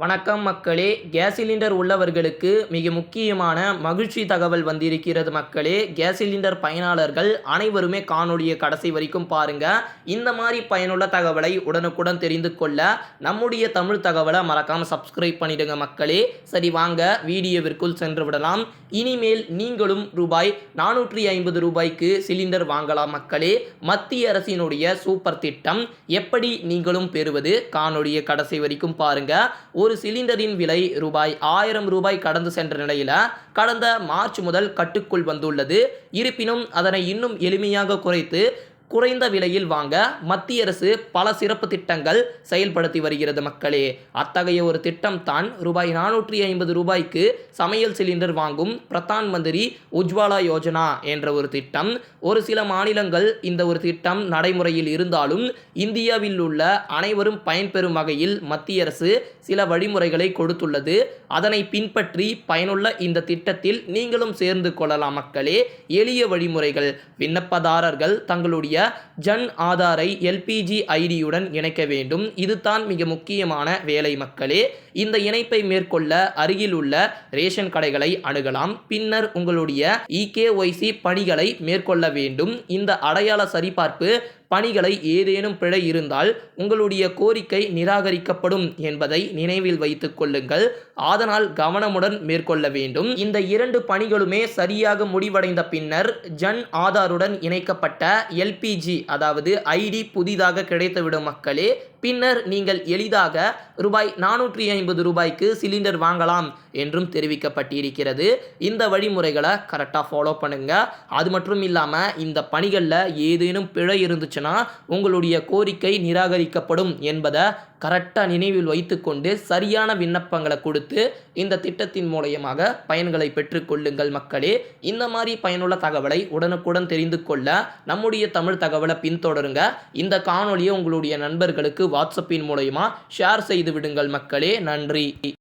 வணக்கம் மக்களே. Gas cylinder உள்ளவர்களுக்கு மிக முக்கியமான மகிழ்ச்சி தகவல் வந்திருக்கிறது மக்களே. கேஸ் சிலிண்டர் பயனாளர்கள் அனைவருமே காணொளியை கடைசி வரைக்கும் பாருங்க. இந்த மாதிரி பயனுள்ள தகவலை உடனுக்குடன் தெரிந்து கொள்ள நம்முடைய தமிழ் தகவலை மறக்காம சப்ஸ்கிரைப் பண்ணிடுங்க மக்களே. சரி வாங்க வீடியோவிற்குள் சென்று விடலாம். இனிமேல் நீங்களும் ரூபாய் நானூற்றி ஐம்பது ரூபாய்க்கு சிலிண்டர் வாங்கலாம் மக்களே. மத்திய அரசினுடைய சூப்பர் திட்டம் எப்படி நீங்களும் பெறுவது? காணொளியை கடைசி வரைக்கும் பாருங்க. ஒரு சிலிண்டரின் விலை ரூபாய் ஆயிரம் ரூபாய் கடந்து சென்ற நிலையில் கடந்த மார்ச் முதல் கட்டுக்குள் வந்துள்ளது. இருப்பினும் அதனை இன்னும் எளிமையாக குறைத்து குறைந்த விலையில் வாங்க மத்திய அரசு பல சிறப்பு திட்டங்கள் செயல்படுத்தி வருகிறது மக்களே. அத்தகைய ஒரு திட்டம் தான் ரூபாய் நானூற்றி ஐம்பது ரூபாய்க்கு சமையல் சிலிண்டர் வாங்கும் பிரதான் மந்திரி உஜ்வாலா யோஜனா என்ற ஒரு திட்டம். ஒரு சில மாநிலங்கள் இந்த ஒரு திட்டம் நடைமுறையில் இருந்தாலும் இந்தியாவில் உள்ள அனைவரும் பயன்பெறும் வகையில் மத்திய அரசு சில வழிமுறைகளை கொடுத்துள்ளது. அதனை பின்பற்றி பயனுள்ள இந்த திட்டத்தில் நீங்களும் சேர்ந்து கொள்ளலாம் மக்களே. எளிய வழிமுறைகள். விண்ணப்பதாரர்கள் தங்களுடைய ஜன் ஆதாரை எல்பிஜி ஐடியுடன் இணைக்க வேண்டும். இதுதான் மிக முக்கியமான வேலை மக்களே. இந்த இணைப்பை மேற்கொள்ள அருகில் உள்ள ரேஷன் கடைகளை அணுகலாம். பின்னர் உங்களுடைய இகேஒய்சி பணிகளை மேற்கொள்ள வேண்டும். இந்த அடையாள சரிபார்ப்பு பணிகளை ஏதேனும் பிழை இருந்தால் உங்களுடைய கோரிக்கை நிராகரிக்கப்படும் என்பதை நினைவில் வைத்துக் கொள்ளுங்கள். அதனால் கவனமுடன் மேற்கொள்ள வேண்டும். இந்த இரண்டு பணிகளுமே சரியாக முடிவடைந்த பின்னர் ஜன் ஆதாருடன் இணைக்கப்பட்ட எல்பிஜி அதாவது ஐடி புதிதாக கிடைத்துவிடும் மக்களே பின்னர் நீங்கள் எளிதாக ரூபாய் நானூற்றி ஐம்பது ரூபாய்க்கு சிலிண்டர் வாங்கலாம் என்றும் தெரிவிக்கப்பட்டிருக்கிறது. இந்த வழிமுறைகளை கரெக்டாக ஃபாலோ பண்ணுங்க. அது மட்டும் இல்லாமல் இந்த பணிகளில் ஏதேனும் பிழை இருந்துச்சுன்னா உங்களுடைய கோரிக்கை நிராகரிக்கப்படும் என்பதை கரெக்டாக நினைவில் வைத்துக்கொண்டு சரியான விண்ணப்பங்களை கொடுத்து இந்த திட்டத்தின் மூலயமாக பயன்களை பெற்றுக்கொள்ளுங்கள் மக்களே. இந்த மாதிரி பயனுள்ள தகவலை உடனுக்குடன் தெரிந்து கொள்ள நம்முடைய தமிழ் தகவலை பின்தொடருங்க. இந்த காணொலியை உங்களுடைய நண்பர்களுக்கு வாட்ஸ்அப்பின் மூலயமா ஷேர் செய்து விடுங்கள் மக்களே. நன்றி.